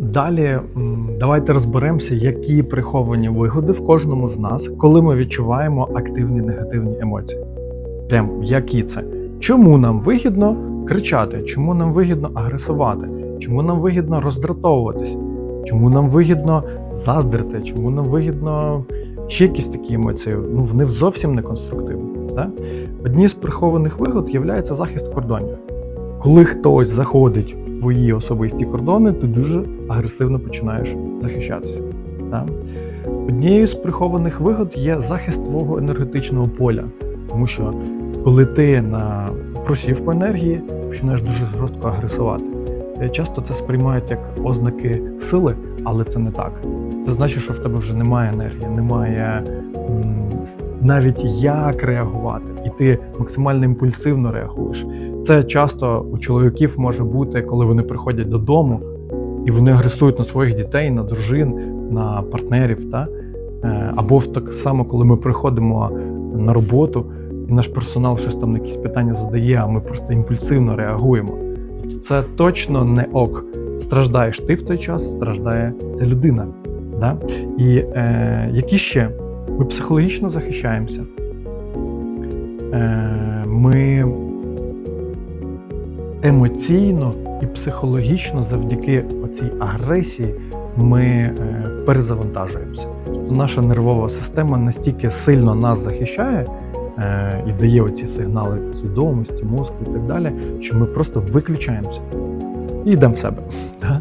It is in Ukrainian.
Далі давайте розберемося, які приховані вигоди в кожному з нас, коли ми відчуваємо активні негативні емоції. Прям які це? Чому нам вигідно кричати? Чому нам вигідно агресувати? Чому нам вигідно роздратовуватись? Чому нам вигідно заздрити? Чому нам вигідно ще якісь такі емоції? Ну вони зовсім не конструктивні. Да? Одні з прихованих вигод є захист кордонів. Коли хтось заходить твої особисті кордони, ти дуже агресивно починаєш захищатися. Да? Однією з прихованих вигод є захист твого енергетичного поля. Тому що коли ти на просів по енергії, починаєш дуже жорстко агресувати. Е, Часто це сприймають як ознаки сили, але це не так. Це значить, що в тебе вже немає енергії, немає навіть як реагувати, і ти максимально імпульсивно реагуєш. Це часто у чоловіків може бути, коли вони приходять додому і вони агресують на своїх дітей, на дружин, на партнерів. Та? Е, Або так само, коли ми приходимо на роботу, і наш персонал щось там на якісь питання задає, а ми просто імпульсивно реагуємо. Тобто це точно не ок. Страждаєш ти в той час, страждає ця людина. Да? І е, які ще? Ми психологічно захищаємося. Е, ми емоційно і психологічно завдяки оцій агресії ми е, перезавантажуємося. Наша нервова система настільки сильно нас захищає е, і дає оці сигнали свідомості, мозку і так далі, що ми просто виключаємося і йдемо в себе.